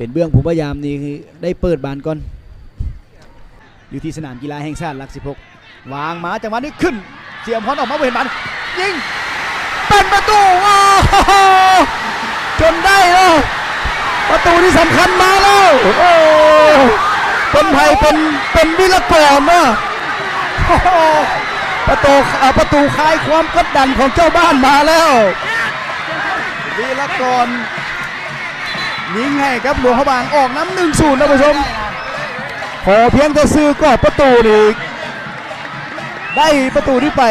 เป็นเบื้องผู้พยายามนี่ได้เปิดบานก่อน อยู่ที่สนามกีฬาแห่งชาติหลัก 16 วางหมาจังหวะนี้ขึ้น เสียมพรออกมาเห็นบานยิงเป็นประตูโอ้โหจนได้แล้วประตูที่สำคัญมาแล้วโอ้เป็นไทยเป็นเป็นวิลกรเนาะประตูอ่าประตูคลายความกดดันของเจ้าบ้านมาแล้ววิลกร ยิงให้ครับหลวงพระบางออกน้ำหนึ่งศูนย์นะผู้ชมขอเพียงแต่ซื้อกรอบประตูนี่ได้ประตูที่ไป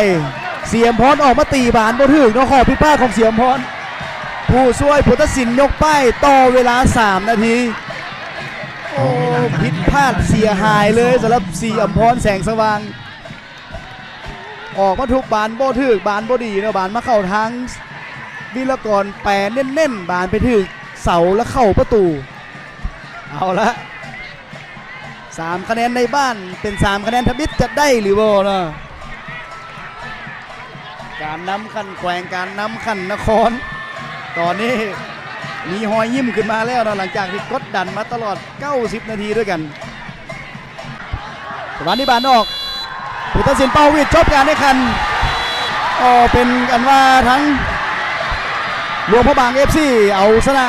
เสียมพรออกมาตีบานบ่ถึงเนาะขอพิพาทของเสียมพรผู้ช่วยพุทธศิลป์ยกป้ายต่อเวลา 3 นาทีโอ้ผิดพลาดเสียหายเลยสำหรับสีอัมพรแสงสว่าง ออกมาทุกบานโบถึกบานโบดีเนาะบานมาเข้าทางวิรกรแปรเน้นๆ บานไปถึก เสาแล้วเข้าประตู เอาละสามคะแนนในบ้านเป็นสามคะแนนทบิดจะได้หรือบ่เนะการนำขันแขวงการนำขันนคร ตอนนี้มีหอยยิ้มขึ้นมาแล้วนะหลังจากที่กดดันมาตลอด 90 นาทีด้วยกันสวรรค์นิบานออกผู้ตัดสินเป้าวิทย์จบการในคันก็เป็นกันว่าทั้งหลวงพระบางเอฟซีเอาชนะ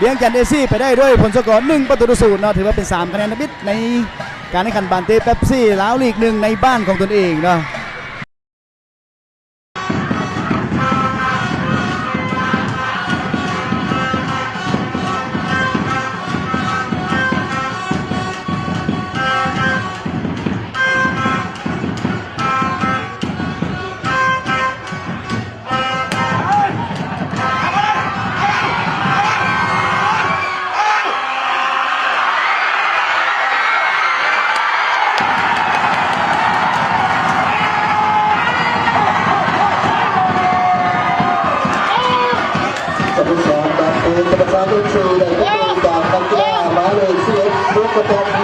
เลี้ยงจันเอซี่ไปได้ด้วยผลสกอร์หนึ่งประตูต่อศูนย์เนาะถือว่าเป็น 3 คะแนนนะบิดในการแข่งขันบานเตเป๊ปซี่ล้าวลีกหนึ่งในบ้านของตนเองเนาะ ปูนประชาชน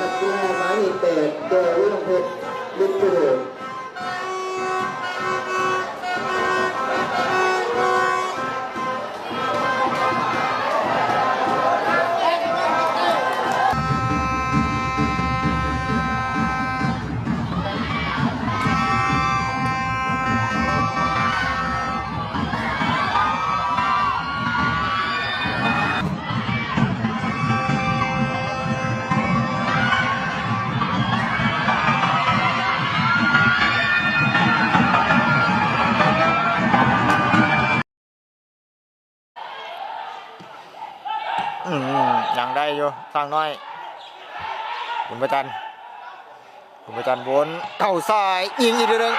กนักกีฬาหมายเลขแปดโดยรุ่งเพชรลิมปิโด อืมยังได้อยู่ทางน้อยคุณประจันคุณประจันวนเข่าซ้ายยิงอีกทีนึง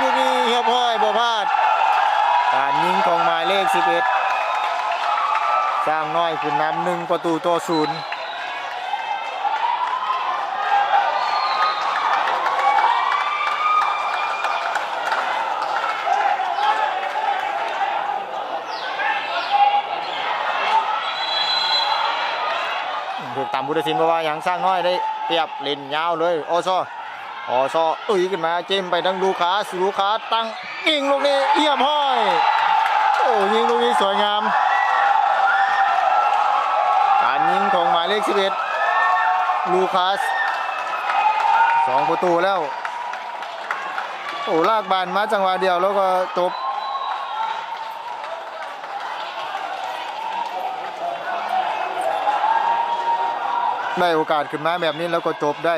ดูนี่เฮียพ่อยบ่พลาดการยิงของหมายเลข 11 สร้างน้อยคุณนนำหนึ่งประตูต่อศูนย์ กตามบุตรศิลป์เพราะว่าย่างสร้างน้อยได้เปรียบเล่นยาวเลยโอซอโอซอเอ้ยขึ้นมาเจมไปทางลูคาสลูคาตั้งยิงลูกนี้เยี่ยมห้อยโอ้ยิงลูกนี้สวยงามการยิงของหมายเลข11ลูคัสสองประตูแล้วโอ้ลากบานมาจังหวะเดียวแล้วก็จบ ได้โอกาสขึ้นมาแบบนี้แล้วก็จบได้